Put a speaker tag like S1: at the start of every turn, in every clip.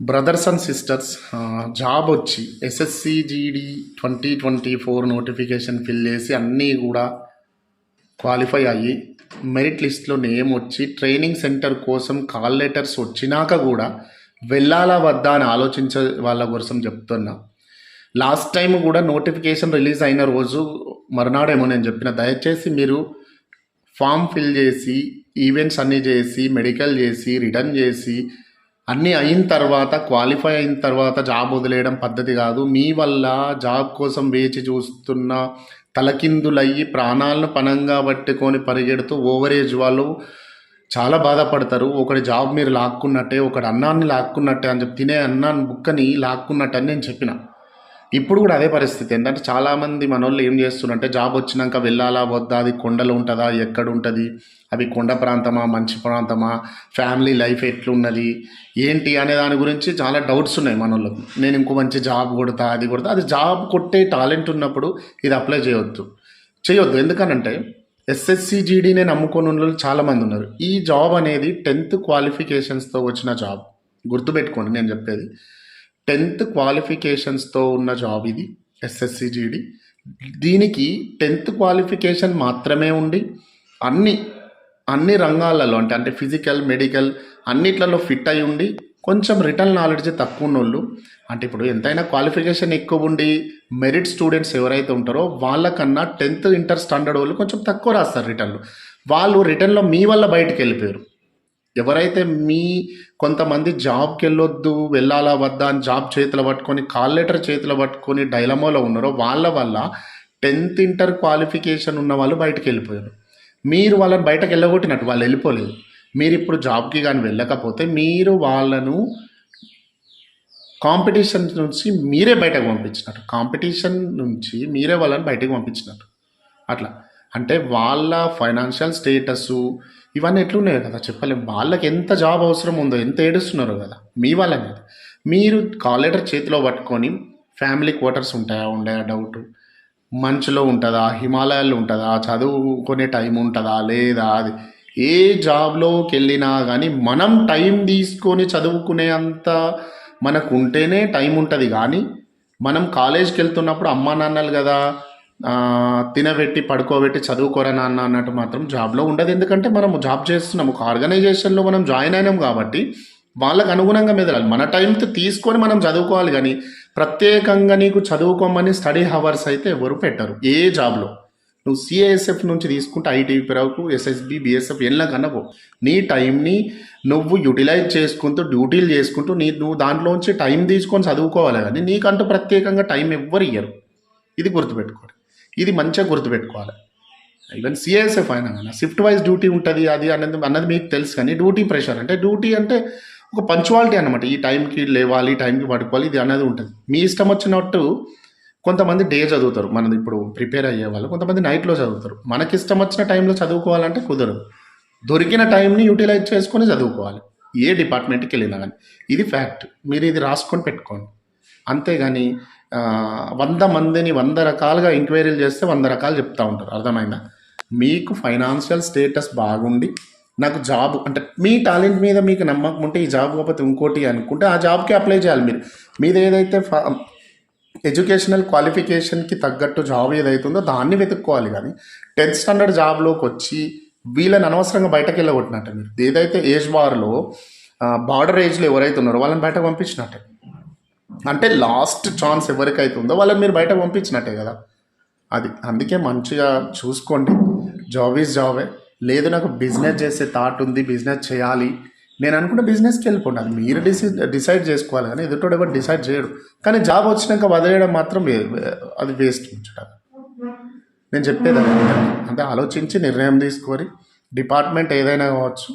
S1: Brothers and sisters job వచ్చి SSC GD twenty twenty four notification fill చేసి అన్నీ కూడా క్వాలిఫై అయ్యి మెరిట్ లిస్ట్లో నేమ్ వచ్చి ట్రైనింగ్ సెంటర్ కోసం కాల్ లెటర్స్ వచ్చినాక కూడా వెళ్ళాలా వద్దా అని ఆలోచించే వాళ్ళ కోసం చెప్తున్నా. లాస్ట్ టైం కూడా నోటిఫికేషన్ రిలీజ్ అయిన రోజు మరునాడేమో నేను చెప్పిన దయచేసి మీరు ఫామ్ ఫిల్ చేసి ఈవెంట్స్ అన్నీ చేసి మెడికల్ చేసి రిటర్న్ చేసి అన్నీ అయిన తర్వాత క్వాలిఫై అయిన తర్వాత జాబ్ వదిలేయడం పద్ధతి కాదు. మీ వల్ల జాబ్ కోసం వేచి చూస్తున్న తలకిందులయ్యి ప్రాణాలను పనంగా పట్టుకొని పరిగెడుతూ ఓవరేజ్ వాళ్ళు చాలా బాధపడతారు. ఒకటి జాబ్ మీరు లాక్కున్నట్టే ఒకటి అన్నాన్ని లాక్కున్నట్టే అని చెప్పి తినే అన్నాన్ని బుక్కని లాక్కున్నట్టు అని నేను చెప్పిన. ఇప్పుడు కూడా అదే పరిస్థితి. ఏంటంటే చాలామంది మనోళ్ళు ఏం చేస్తున్నారంటే జాబ్ వచ్చినాక వెళ్ళాలా వద్దా అది కొండలు ఉంటుందా ఎక్కడ ఉంటుంది అవి కొండ ప్రాంతమా మంచి ప్రాంతమా ఫ్యామిలీ లైఫ్ ఎట్లున్నది ఏంటి అనే దాని గురించి చాలా డౌట్స్ ఉన్నాయి మనోళ్ళకు. నేను ఇంకో మంచి జాబ్ కొడతా అది కొడతా అది జాబ్ కొట్టే టాలెంట్ ఉన్నప్పుడు ఇది అప్లై చేయొద్దు. చేయొద్దు. ఎందుకనంటే ఎస్ఎస్సి జీడీనే నమ్ముకొని ఉన్న వాళ్ళు చాలామంది ఉన్నారు. ఈ జాబ్ అనేది టెన్త్ క్వాలిఫికేషన్స్తో వచ్చిన జాబ్. గుర్తుపెట్టుకోండి నేను చెప్పేది. టెన్త్ క్వాలిఫికేషన్స్తో ఉన్న జాబ్ ఇది ఎస్ఎస్సి జీడి దీనికి టెన్త్ క్వాలిఫికేషన్ మాత్రమే ఉండి అన్ని అన్ని రంగాలలో అంటే అంటే ఫిజికల్ మెడికల్ అన్నిట్లలో ఫిట్ అయి ఉండి కొంచెం రిటర్న్ నాలెడ్జ్ తక్కువ ఉన్నోళ్ళు అంటే ఇప్పుడు ఎంతైనా క్వాలిఫికేషన్ ఎక్కువ ఉండి మెరిట్ స్టూడెంట్స్ ఎవరైతే ఉంటారో వాళ్ళకన్నా టెన్త్ ఇంటర్ స్టాండర్డ్ వాళ్ళు కొంచెం తక్కువ రాస్తారు రిటర్న్లు వాళ్ళు రిటర్న్లో మీ వల్ల బయటకు వెళ్ళిపోయారు. ఎవరైతే మీ కొంతమంది జాబ్కి వెళ్ళొద్దు వెళ్ళాలా వద్దా అని జాబ్ చేతిలో పట్టుకొని కాల్ లెటర్ చేతిలో పట్టుకొని డైలమోలో ఉన్నారో వాళ్ళ వల్ల టెన్త్ ఇంటర్ క్వాలిఫికేషన్ ఉన్న వాళ్ళు బయటకు వెళ్ళిపోయారు. మీరు వాళ్ళని బయటకు వెళ్ళగొట్టినట్టు వాళ్ళు వెళ్ళిపోలేదు. మీరు ఇప్పుడు జాబ్కి కానీ వెళ్ళకపోతే మీరు వాళ్ళను కాంపిటీషన్ నుంచి మీరే బయటకు పంపించినట్టు. కాంపిటీషన్ నుంచి మీరే వాళ్ళని బయటకు పంపించినట్టు. అట్లా. అంటే వాళ్ళ ఫైనాన్షియల్ స్టేటస్ ఇవన్నీ ఎట్లున్నాయి కదా చెప్పలేం. వాళ్ళకి ఎంత జాబ్ అవసరం ఉందో ఎంత ఏడుస్తున్నారో కదా మీ వాళ్ళని కాదు. మీరు కాల్ లెటర్ చేతిలో పట్టుకొని ఫ్యామిలీ క్వార్టర్స్ ఉంటాయా? ఉండయా డౌట్ మంచులో ఉంటుందా? హిమాలయాల్లో ఉంటుందా? చదువుకునే టైం ఉంటుందా? లేదా? అది ఏ జాబ్లోకి వెళ్ళినా కానీ మనం టైం తీసుకొని చదువుకునే అంత మనకు ఉంటేనే టైం ఉంటుంది. కానీ మనం కాలేజ్కి వెళ్తున్నప్పుడు అమ్మా నాన్నలు కదా తినబెట్టి పడుకోబెట్టి చదువుకోరా నాన్న అన్నట్టు మాత్రం జాబ్లో ఉండదు. ఎందుకంటే మనం జాబ్ చేస్తున్నాం ఒక ఆర్గనైజేషన్లో మనం జాయిన్ అయినాం కాబట్టి వాళ్ళకు అనుగుణంగా మెదలాలి మన టైంతో తీసుకొని మనం చదువుకోవాలి కానీ ప్రత్యేకంగా నీకు చదువుకోమని స్టడీ హవర్స్ అయితే ఎవరు పెట్టరు. ఏ జాబ్లో? నువ్వు సిఐఎస్ఎఫ్ నుంచి తీసుకుంటే ఐటీ వరకు ఎస్ఎస్బి బిఎస్ఎఫ్ ఎల్ల కన్నా పో. నీ టైంని నువ్వు యూటిలైజ్ చేసుకుంటూ డ్యూటీలు చేసుకుంటూ నీ నువ్వు దాంట్లోంచి టైం తీసుకొని చదువుకోవాలి కానీ నీకంటూ ప్రత్యేకంగా టైం ఎవ్వరు ఇయ్యరు. ఇది గుర్తుపెట్టుకోండి. ఇది మంచిగా గుర్తుపెట్టుకోవాలి. ఈవెన్ సిఎస్ఎఫ్ అయినా కానీ షిఫ్ట్ వైజ్ డ్యూటీ ఉంటుంది అది అనేది అన్నది మీకు తెలుసు కానీ డ్యూటీ ప్రెషర్ అంటే డ్యూటీ అంటే ఒక పంచువాలిటీ అనమాట ఈ టైంకి లేవాలి ఈ టైంకి పడుకోవాలి ఇది అనేది ఉంటుంది. మీ ఇష్టం వచ్చినట్టు కొంతమంది డే చదువుతారు. మనది ఇప్పుడు ప్రిపేర్ అయ్యే వాళ్ళు కొంతమంది నైట్లో చదువుతారు. మనకి ఇష్టం వచ్చిన టైంలో చదువుకోవాలంటే కుదరదు. దొరికిన టైంని యూటిలైజ్ చేసుకొని చదువుకోవాలి. ఏ డిపార్ట్మెంట్కి వెళ్ళినా కానీ. ఇది ఫ్యాక్ట్ మీరు ఇది రాసుకొని పెట్టుకోండి. అంతేగాని వంద మందిని వంద రకాలుగా ఎంక్వైరీలు చేస్తే వంద రకాలు చెప్తా ఉంటారు. అర్థమైందా? మీకు ఫైనాన్షియల్ స్టేటస్ బాగుండి నాకు జాబ్ అంటే మీ టాలెంట్ మీద మీకు నమ్మకం ఉంటే ఈ జాబ్ కాకపోతే ఇంకోటి అనుకుంటే ఆ జాబ్కి అప్లై చేయాలి మీరు. మీది ఏదైతే ఫ- ఎడ్యుకేషనల్ క్వాలిఫికేషన్కి తగ్గట్టు జాబ్ ఏదైతుందో దాన్ని వెతుక్కోవాలి కానీ టెన్త్ స్టాండర్డ్ జాబ్లోకి వచ్చి వీళ్ళని అనవసరంగా బయటకు వెళ్ళగొట్టినట్టే మీరు. ఏదైతే ఏజ్ బార్లో బార్డర్ ఏజ్లో ఎవరైతే ఉన్నారో వాళ్ళని బయటకు పంపించినట్టే. అంటే లాస్ట్ ఛాన్స్ ఎవరికైతే ఉందో వాళ్ళని మీరు బయట పంపించినట్టే కదా. అది అందుకే మంచిగా చూసుకోండి. జాబ్ ఈజ్ జాబే లేదు నాకు బిజినెస్ చేసే థాట్ ఉంది బిజినెస్ చేయాలి. నేను అనుకున్న బిజినెస్కి వెళ్ళిపోండి. అది మీరు డిసి డిసైడ్ చేసుకోవాలి కానీ ఎదుటోడు ఎవరు డిసైడ్ చేయడు. కానీ జాబ్ వచ్చినాక వదిలేయడం మాత్రం అది వేస్ట్ ఉంచడం నేను చెప్పేది అంటే ఆలోచించి నిర్ణయం తీసుకొని డిపార్ట్మెంట్ ఏదైనా కావచ్చు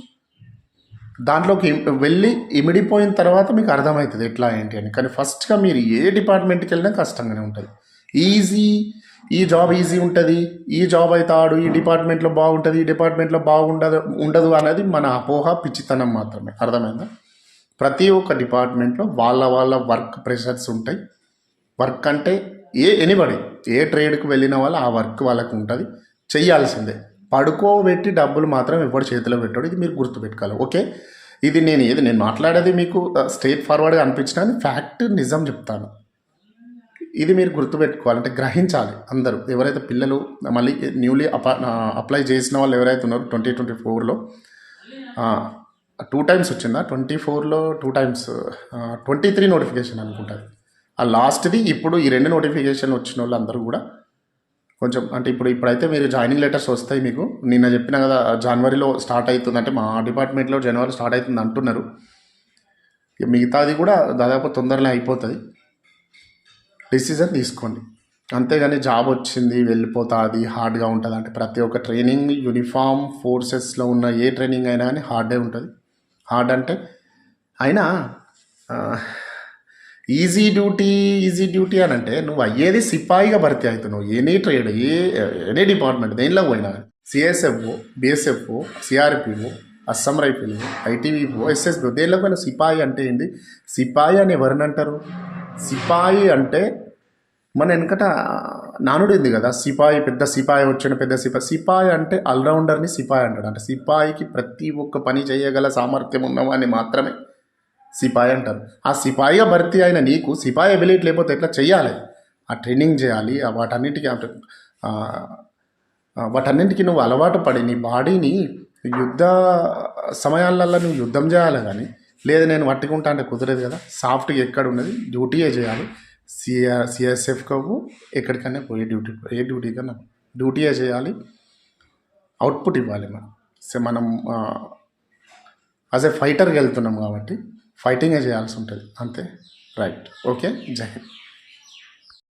S1: దాంట్లోకి వెళ్ళి ఇమిడిపోయిన తర్వాత మీకు అర్థమవుతుంది ఎట్లా ఏంటి అని. కానీ ఫస్ట్గా మీరు ఏ డిపార్ట్మెంట్కి వెళ్ళినా కష్టంగానే ఉంటుంది. ఈజీ ఈ జాబ్ ఈజీ ఉంటుంది ఈ జాబ్ అయితే ఆడు ఈ డిపార్ట్మెంట్లో బాగుంటుంది ఈ డిపార్ట్మెంట్లో బాగుండదు ఉండదు అనేది మన అపోహ పిచ్చితనం మాత్రమే. అర్థమైందా? ప్రతి ఒక్క డిపార్ట్మెంట్లో వాళ్ళ వాళ్ళ వర్క్ ప్రెషర్స్ ఉంటాయి. వర్క్ అంటే ఏ ఎనిబడి ఏ ట్రేడ్కి వెళ్ళిన వాళ్ళు ఆ వర్క్ వాళ్ళకు ఉంటుంది. చేయాల్సిందే పడుకోబెట్టి డబ్బులు మాత్రం ఎవడు చేతిలో పెట్టాడు ఇది మీరు గుర్తుపెట్టుకోవాలి ఓకే? ఇది నేను ఏది నేను మాట్లాడేది మీకు స్ట్రేట్ ఫార్వర్డ్గా అనిపించిన ఫ్యాక్ట్ నిజం చెప్తాను. ఇది మీరు గుర్తుపెట్టుకోవాలి అంటే గ్రహించాలి అందరూ. ఎవరైతే పిల్లలు మళ్ళీ న్యూలీ అప్లై చేసిన వాళ్ళు ఎవరైతే ఉన్నారో ట్వంటీ ట్వంటీ ఫోర్లో టూ టైమ్స్ వచ్చిందా? ట్వంటీ ఫోర్లో two times twenty three notification అనుకుంటుంది ఆ లాస్ట్ది ఇప్పుడు ఈ రెండు నోటిఫికేషన్ వచ్చిన వాళ్ళు అందరూ కూడా కొంచెం అంటే ఇప్పుడు ఇప్పుడైతే మీరు జాయినింగ్ లెటర్స్ వస్తాయి మీకు. నిన్న చెప్పిన కదా జనవరిలో స్టార్ట్ అవుతుంది. అంటే మా డిపార్ట్మెంట్లో జనవరి స్టార్ట్ అవుతుంది అంటున్నారు. ఇక మిగతాది కూడా దాదాపు తొందరలో అయిపోతుంది డిసిజన్ తీసుకోండి. అంతేగాని జాబ్ వచ్చింది వెళ్ళిపోతుంది హార్డ్గా ఉంటుంది అంటే ప్రతి ఒక్క ట్రైనింగ్ యూనిఫామ్ ఫోర్సెస్లో ఉన్న ఏ ట్రైనింగ్ అయినా కానీ హార్డే ఉంటుంది. హార్డ్ అంటే అయినా ఈజీ డ్యూటీ ఈజీ డ్యూటీ అని అంటే నువ్వు అయ్యేది సిపాయిగా భర్తీ అవుతున్నావు. ఎనీ ట్రేడ్ ఏ ఎనీ డిపార్ట్మెంట్ దేనిలో పోయినా సిఎస్ఎఫ్ఓ బిఎస్ఎఫ్ సిఆర్పిఓ అస్సాం రైఫిల్ ఐటీవీఓ ఎస్ఎస్బి దేనిలో పోయినా సిపాయి అంటే ఏంటి సిపాయి అని ఎవరిని అంటారు? సిపాయి అంటే మన వెనకట నానుడింది కదా సిపాయి పెద్ద సిపాయి వచ్చిన పెద్ద సిపాయి. సిపాయి అంటే ఆల్రౌండర్ని సిపాయి అంటాడు. అంటే సిపాయికి ప్రతి ఒక్క పని చేయగల సామర్థ్యం ఉన్నవాడిని మాత్రమే. సిపాయి అంటారు. ఆ సిపాయిగా భర్తీ అయిన నీకు సిపాయి ఎబిలిటీ లేకపోతే ఎట్లా చేయాలి ఆ ట్రైనింగ్ చేయాలి వాటన్నిటికీ వాటన్నింటికి నువ్వు అలవాటు పడి నీ బాడీని యుద్ధ సమయాలలో నువ్వు యుద్ధం చేయాలి కానీ లేదు నేను పట్టుకుంటా అంటే కుదరదు కదా. సాఫ్ట్గా ఎక్కడ ఉన్నది? డ్యూటీయే చేయాలి. సిఆర్ సిఎస్ఎఫ్ కవ్వు ఎక్కడికైనా పోయే డ్యూటీ ఏ డ్యూటీ కన్నా డ్యూటీయే చేయాలి? అవుట్పుట్ ఇవ్వాలి మనం. సో మనం యాజ్ ఎ ఫైటర్కి వెళ్తున్నాం కాబట్టి ఫైటింగే చేయాల్సి ఉంటుంది అంతే రైట్ ఓకే జై హింద్